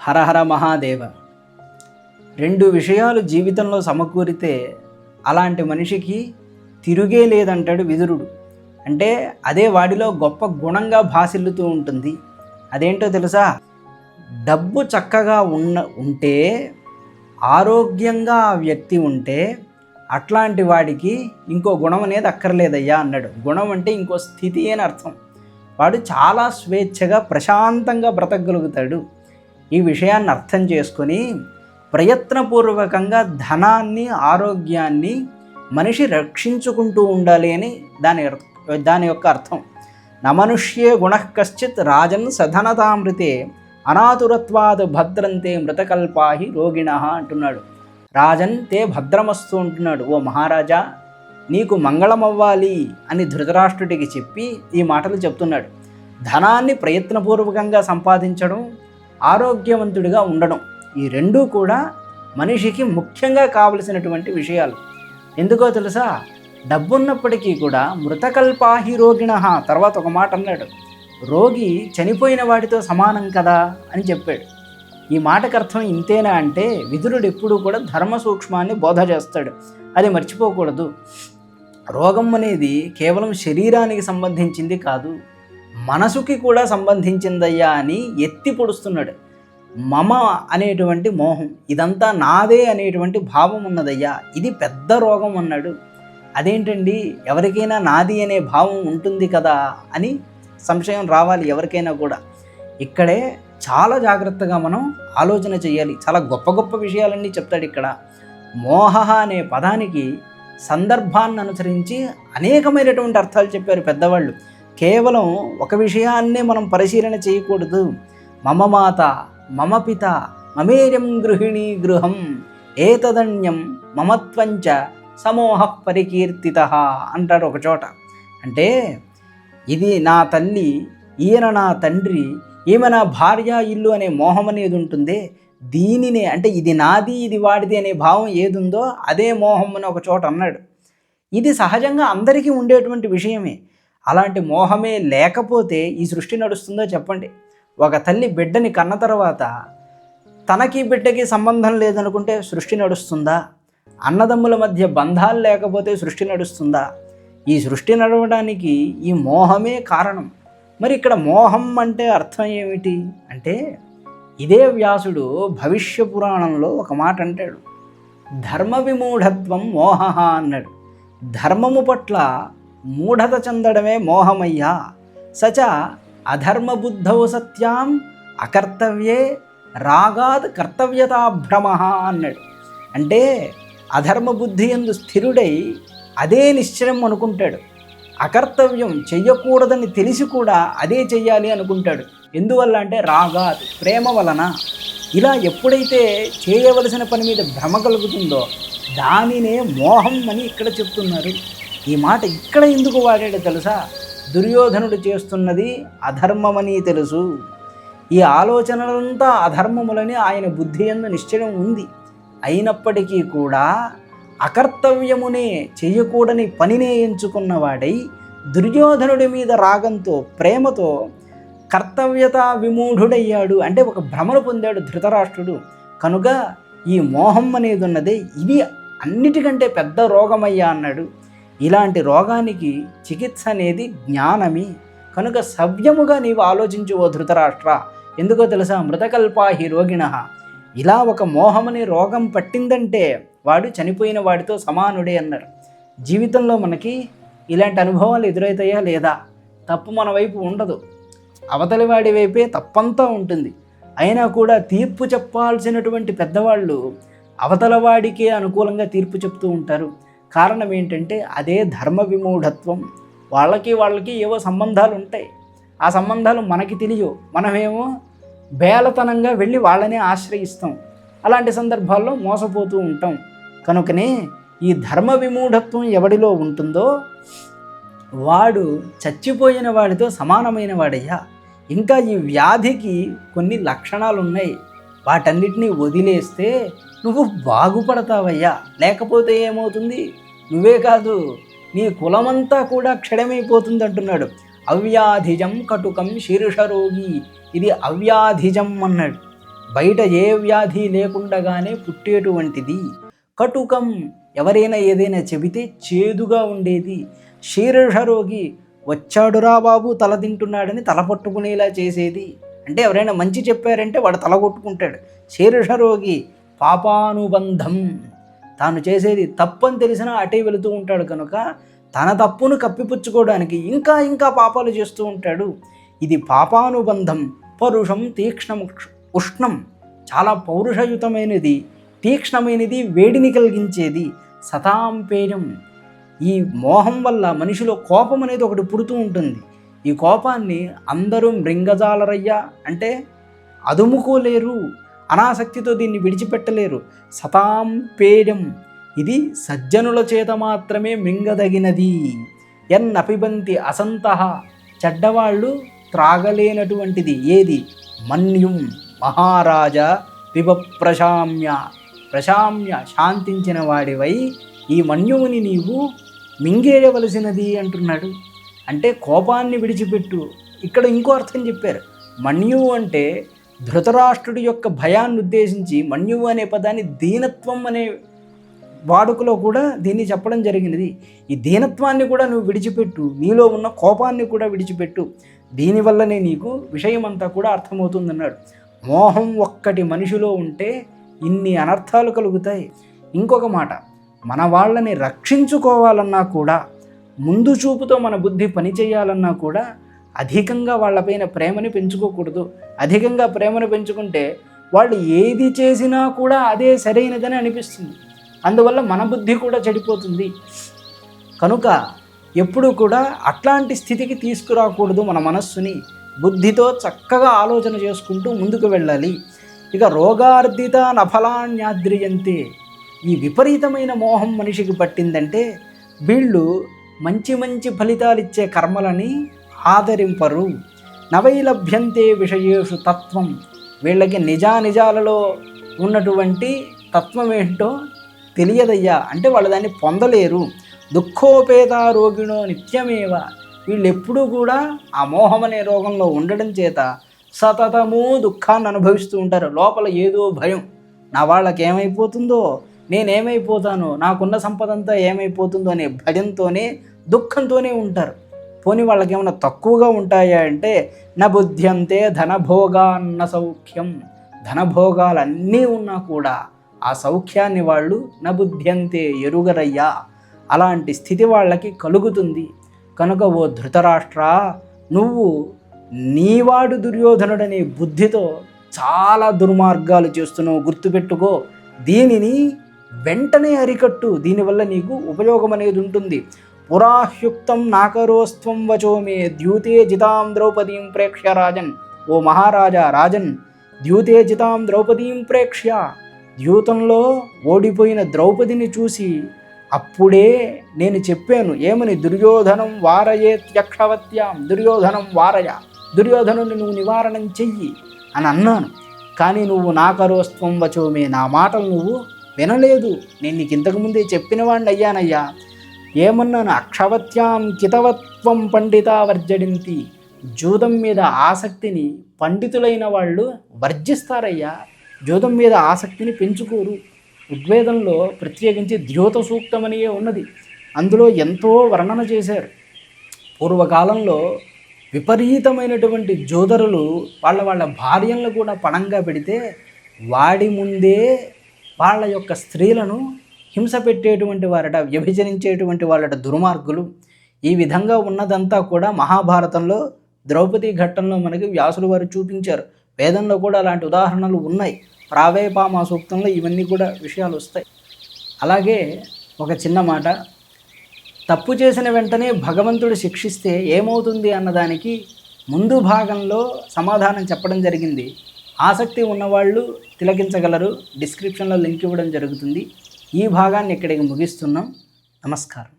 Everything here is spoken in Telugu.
హరహర మహాదేవ. రెండు విషయాలు జీవితంలో సమకూరితే అలాంటి మనిషికి తిరుగే లేదంటాడు విదురుడు. అంటే అదే వాడిలో గొప్ప గుణంగా భాసిల్లుతూ ఉంటుంది. అదేంటో తెలుసా? డబ్బు చక్కగా ఉన్న ఉంటే ఆరోగ్యంగా ఆ వ్యక్తి ఉంటే అట్లాంటి వాడికి ఇంకో గుణం అనేది అక్కర్లేదయ్యా అన్నాడు. గుణం అంటే ఇంకో స్థితి అని అర్థం. వాడు చాలా స్వేచ్ఛగా ప్రశాంతంగా బ్రతకగలుగుతాడు. ఈ విషయాన్ని అర్థం చేసుకొని ప్రయత్నపూర్వకంగా ధనాన్ని ఆరోగ్యాన్ని మనిషి రక్షించుకుంటూ ఉండాలి అని దాని దాని యొక్క అర్థం. నమనుష్యే గుణ కశ్చిత్ రాజన్ సధనతామృతే అనాతురత్వాద్ భద్రంతే మృతకల్పాహి రోగిణ అంటున్నాడు. రాజన్ తే భద్రమస్తు అంటున్నాడు. ఓ మహారాజా నీకు మంగళమవ్వాలి అని ధృతరాష్ట్రుడికి చెప్పి ఈ మాటలు చెప్తున్నాడు. ధనాన్ని ప్రయత్నపూర్వకంగా సంపాదించడం ఆరోగ్యవంతుడిగా ఉండడం. ఈ రెండూ కూడా మనిషికి ముఖ్యంగా కావలసినటువంటి విషయాలు. ఎందుకో తెలుసా? డబ్బున్నప్పటికీ కూడా మృతకల్పాహి రోగిణ తర్వాత ఒక మాట అన్నాడు. రోగి చనిపోయిన వాడితో సమానం కదా అని చెప్పాడు. ఈ మాటకు అర్థం ఇంతేనా అంటే విదురుడు ఎప్పుడూ కూడా ధర్మ సూక్ష్మాన్ని బోధ చేస్తాడు. అది మర్చిపోకూడదు. రోగం అనేది కేవలం శరీరానికి సంబంధించింది కాదు. మనసుకి కూడా సంబంధించిందయ్యా అని ఎత్తి పొడుస్తున్నాడు. మమ అనేటువంటి మోహం ఇదంతా నాదే అనేటువంటి భావం ఉన్నదయ్యా. ఇది పెద్ద రోగం అన్నాడు. అదేంటండి? ఎవరికైనా నాది అనే భావం ఉంటుంది కదా అని సంశయం రావాలి ఎవరికైనా కూడా. ఇక్కడే చాలా జాగ్రత్తగా మనం ఆలోచన చేయాలి. చాలా గొప్ప గొప్ప విషయాలన్నీ చెప్తాడు ఇక్కడ. మోహ అనే పదానికి సందర్భాన్ని అనుసరించి అనేకమైనటువంటి అర్థాలు చెప్పారు పెద్దవాళ్ళు. కేవలం ఒక విషయాన్నే మనం పరిశీలన చేయకూడదు. మమ మాత మమ పిత మమేర్యం గృహిణీ గృహం ఏతదన్యం మమత్వంచ సమోహ పరికీర్తిత అంటారు ఒకచోట అంటే ఇది నా తల్లి ఈయన నా తండ్రి ఈమె నా భార్య ఇల్లు అనే మోహం అనేది ఉంటుందే. దీనినే అంటే ఇది నాది ఇది వాడిది అనే భావం ఏదుందో అదే మోహం అని ఒక చోట అన్నాడు. ఇది సహజంగా అందరికీ ఉండేటువంటి విషయమే. అలాంటి మోహమే లేకపోతే ఈ సృష్టి నడుస్తుందో చెప్పండి. ఒక తల్లి బిడ్డని కన్న తర్వాత తనకి బిడ్డకి సంబంధం లేదనుకుంటే సృష్టి నడుస్తుందా? అన్నదమ్ముల మధ్య బంధాలు లేకపోతే సృష్టి నడుస్తుందా? ఈ సృష్టి నడవడానికి ఈ మోహమే కారణం. మరి ఇక్కడ మోహం అంటే అర్థం ఏమిటి? అంటే ఇదే వ్యాసుడు భవిష్య పురాణంలో ఒక మాట అంటాడు. ధర్మ విమూఢత్వం మోహ అన్నాడు. ధర్మము పట్ల మూఢత చెందడమే మోహమయ్యా. సచ అధర్మబుద్ధౌ సత్యాం అకర్తవ్యే రాగాద్ కర్తవ్యతాభ్రమ అన్నాడు. అంటే అధర్మబుద్ధి ఎందు స్థిరుడై అదే నిశ్చయం అనుకుంటాడు. అకర్తవ్యం చెయ్యకూడదని తెలిసి కూడా అదే చెయ్యాలి అనుకుంటాడు. ఎందువల్ల అంటే రాగాద్ ప్రేమ వలన. ఇలా ఎప్పుడైతే చేయవలసిన పని మీద భ్రమ కలుగుతుందో దానినే మోహం అని ఇక్కడ చెప్తున్నారు. ఈ మాట ఇక్కడ ఎందుకు వాడాడో తెలుసా? దుర్యోధనుడు చేస్తున్నది అధర్మమని తెలుసు. ఈ ఆలోచనలంతా అధర్మములని ఆయన బుద్ధి ఎందు నిశ్చయం ఉంది. అయినప్పటికీ కూడా అకర్తవ్యమునే చేయకూడని పనినే ఎంచుకున్నవాడై దుర్యోధనుడి మీద రాగంతో ప్రేమతో కర్తవ్యత విమూఢుడయ్యాడు. అంటే ఒక భ్రమను పొందాడు ధృతరాష్ట్రుడు. కనుక ఈ మోహం అనేది ఉన్నదే ఇది అన్నిటికంటే పెద్ద రోగమయ్యా అన్నాడు. ఇలాంటి రోగానికి చికిత్స అనేది జ్ఞానమే. కనుక సవ్యముగా నీవు ఆలోచించు ఓ ధృతరాష్ట్ర. ఎందుకో తెలుసా? మృతకల్పాహి రోగిణ. ఇలా ఒక మోహమని రోగం పట్టిందంటే వాడు చనిపోయిన వాడితో సమానుడే అన్నారు జీవితంలో మనకి ఇలాంటి అనుభవాలు ఎదురవుతాయా లేదా? తప్పు మన వైపు ఉండదు. అవతలి వాడి వైపే తప్పంతా ఉంటుంది. అయినా కూడా తీర్పు చెప్పాల్సినటువంటి పెద్దవాళ్ళు అవతల వాడికే అనుకూలంగా తీర్పు చెప్తూ ఉంటారు. కారణం ఏంటంటే అదే ధర్మ విమూఢత్వం. వాళ్ళకి వాళ్ళకి ఏవో సంబంధాలు ఉంటాయి. ఆ సంబంధాలు మనకి తెలియవు. మనమేమో బేలతనంగా వెళ్ళి వాళ్ళనే ఆశ్రయిస్తాం. అలాంటి సందర్భాల్లో మోసపోతూ ఉంటాం. కనుకనే ఈ ధర్మ విమూఢత్వం ఎవడిలో ఉంటుందో వాడు చచ్చిపోయిన వాడితో సమానమైన వాడయ్యా. ఇంకా ఈ వ్యాధికి కొన్ని లక్షణాలు ఉన్నాయి వాటన్నిటినీ వదిలేస్తే నువ్వు బాగుపడతావయ్యా. లేకపోతే ఏమవుతుంది? నువ్వే కాదు నీ కులమంతా కూడా క్షడమైపోతుంది అంటున్నాడు అవ్యాధిజం కటుకం శీర్షరోగి. ఇది అవ్యాధిజం అన్నాడు. బయట ఏ వ్యాధి లేకుండగానే పుట్టేటువంటిది. కటుకం ఎవరైనా ఏదైనా చెబితే చేదుగా ఉండేది. శీర్షరోగి వచ్చాడురా బాబు తల తింటున్నాడని తల పట్టుకునేలా చేసేది. అంటే ఎవరైనా మంచి చెప్పారంటే వాడు తల కొట్టుకుంటాడు. శీర్షరోగి పాపానుబంధం. తాను చేసేది తప్పని తెలిసినా అటే వెళుతూ ఉంటాడు కనుక తన తప్పును కప్పిపుచ్చుకోవడానికి ఇంకా ఇంకా పాపాలు చేస్తూ ఉంటాడు. ఇది పాపానుబంధం. పరుషం తీక్ష్ణం ఉష్ణం. చాలా పౌరుషయుతమైనది తీక్ష్ణమైనది వేడిని కలిగించేది సతాంపేయం ఈ మోహం వల్ల మనిషిలో కోపం అనేది ఒకటి పుడుతూ ఉంటుంది. ఈ కోపాన్ని అందరూ మృంగజాలరయ్యా. అంటే అదుముకోలేరు అనాసక్తితో దీన్ని విడిచిపెట్టలేరు. సతాం పేయం ఇది సజ్జనుల చేత మాత్రమే మింగదగినది. ఎన్నపిబంతి అసంత చెడ్డవాళ్ళు త్రాగలేనటువంటిది ఏది? మన్యుం మహారాజా పిబ ప్రశామ్య ప్రశామ్య శాంతించిన వాడివై ఈ మన్యువుని నీవు మింగేయవలసినది అంటున్నాడు. అంటే కోపాన్ని విడిచిపెట్టు. ఇక్కడ ఇంకో అర్థం చెప్పారు. మన్యువు అంటే ధృతరాష్ట్రుడి యొక్క భయాన్ని ఉద్దేశించి మన్యువు అనే పదాన్ని దీనత్వం అనే వాడుకలో కూడా దీన్ని చెప్పడం జరిగినది. ఈ దీనత్వాన్ని కూడా నువ్వు విడిచిపెట్టు. నీలో ఉన్న కోపాన్ని కూడా విడిచిపెట్టు. దీనివల్లనే నీకు విషయం అంతా కూడా అర్థమవుతుందన్నాడు. మోహం ఒక్కటి మనిషిలో ఉంటే ఇన్ని అనర్థాలు కలుగుతాయి. ఇంకొక మాట మన వాళ్ళని రక్షించుకోవాలన్నా కూడా ముందు చూపుతో మన బుద్ధి పనిచేయాలన్నా కూడా అధికంగా వాళ్ళపైన ప్రేమని పెంచుకోకూడదు. అధికంగా ప్రేమను పెంచుకుంటే వాళ్ళు ఏది చేసినా కూడా అదే సరైనదని అనిపిస్తుంది. అందువల్ల మన బుద్ధి కూడా చెడిపోతుంది. కనుక ఎప్పుడూ కూడా అట్లాంటి స్థితికి తీసుకురాకూడదు మన మనస్సుని. బుద్ధితో చక్కగా ఆలోచన చేసుకుంటూ ముందుకు వెళ్ళాలి. ఇక రోగార్ధిత నఫలాన్యాద్రియంతే ఈ విపరీతమైన మోహం మనిషికి పట్టిందంటే వీళ్ళు మంచి మంచి ఫలితాలిచ్చే కర్మలని ఆదరింపరు. నవైలభ్యంతే విషయేషు తత్వం. వీళ్ళకి నిజానిజాలలో ఉన్నటువంటి తత్వం ఏంటో తెలియదయ్యా. అంటే వాళ్ళు దాన్ని పొందలేరు. దుఃఖోపేతారోగిణో నిత్యమేవ. వీళ్ళు ఎప్పుడూ కూడా ఆ మోహం అనే రోగంలో ఉండడం చేత సతతము దుఃఖాన్ని అనుభవిస్తూ ఉంటారు. లోపల ఏదో భయం. నా వాళ్ళకి ఏమైపోతుందో నేనేమైపోతాను నాకున్న సంపద అంతా ఏమైపోతుందో అనే భయంతోనే దుఃఖంతోనే ఉంటారు. పోనీ వాళ్ళకి ఏమైనా తక్కువగా ఉంటాయా అంటే నా బుద్ధ్యంతే ధనభోగాన్న సౌఖ్యం. ధనభోగాలన్నీ ఉన్నా కూడా ఆ సౌఖ్యాన్ని వాళ్ళు నబుద్ధ్యంతే ఎరుగరయ్యా. అలాంటి స్థితి వాళ్ళకి కలుగుతుంది. కనుక ఓ ధృతరాష్ట్ర నువ్వు నీవాడు దుర్యోధనుడనే బుద్ధితో చాలా దుర్మార్గాలు చేస్తున్నావు. గుర్తుపెట్టుకో దీనిని వెంటనే అరికట్టు. దీనివల్ల నీకు ఉపయోగం అనేది ఉంటుంది పురాహ్యుక్తం నాకరోస్త్వం వచోమే ద్యూతే జితాం ద్రౌపదీం ప్రేక్ష్య రాజన్. ఓ మహారాజా రాజన్ ద్యూతే జితాం ద్రౌపదీం ప్రేక్ష్య. ద్యూతంలో ఓడిపోయిన ద్రౌపదిని చూసి అప్పుడే నేను చెప్పాను ఏమని దుర్యోధనం వారయే త్యక్షవత్యాం దుర్యోధనం వారయ దుర్యోధనుని నువ్వు నివారణం చెయ్యి అని అన్నాను. కానీ నువ్వు నాకరోస్త్వం వచోమే నా మాటలు నువ్వు వినలేదు. నేను నీకు ఇంతకుముందే చెప్పిన వాడిని అయ్యానయ్యా ఏమన్నాను? అక్షవత్యాం కితవత్వం పండిత వర్జడింతి జూదం మీద ఆసక్తిని పండితులైన వాళ్ళు వర్జిస్తారయ్యా. జూదం మీద ఆసక్తిని పెంచుకోరు. ఋగ్వేదంలో ప్రత్యేకించి ద్యోత సూక్తమనియే ఉన్నది. అందులో ఎంతో వర్ణన చేశారు. పూర్వకాలంలో విపరీతమైనటువంటి జోదరులు వాళ్ళ వాళ్ళ భార్యలను కూడా పణంగా పెడితే వాడి ముందే వాళ్ళ యొక్క స్త్రీలను హింస పెట్టేటువంటి వారట వ్యభిచరించేటువంటి వాళ్ళట దుర్మార్గులు. ఈ విధంగా ఉన్నదంతా కూడా మహాభారతంలో ద్రౌపది ఘట్టంలో మనకి వ్యాసులు వారు చూపించారు. వేదంలో కూడా అలాంటి ఉదాహరణలు ఉన్నాయి. ప్రావేపామ సూక్తంలో ఇవన్నీ కూడా విషయాలు వస్తాయి. అలాగే ఒక చిన్న మాట. తప్పు చేసిన వెంటనే భగవంతుడు శిక్షిస్తే ఏమవుతుంది అన్నదానికి ముందు భాగంలో సమాధానం చెప్పడం జరిగింది. ఆసక్తి ఉన్నవాళ్ళు తిలకించగలరు. డిస్క్రిప్షన్లో లింక్ ఇవ్వడం జరుగుతుంది. ఈ భాగాన్ని ఇక్కడికి ముగిస్తున్నాం. నమస్కారం.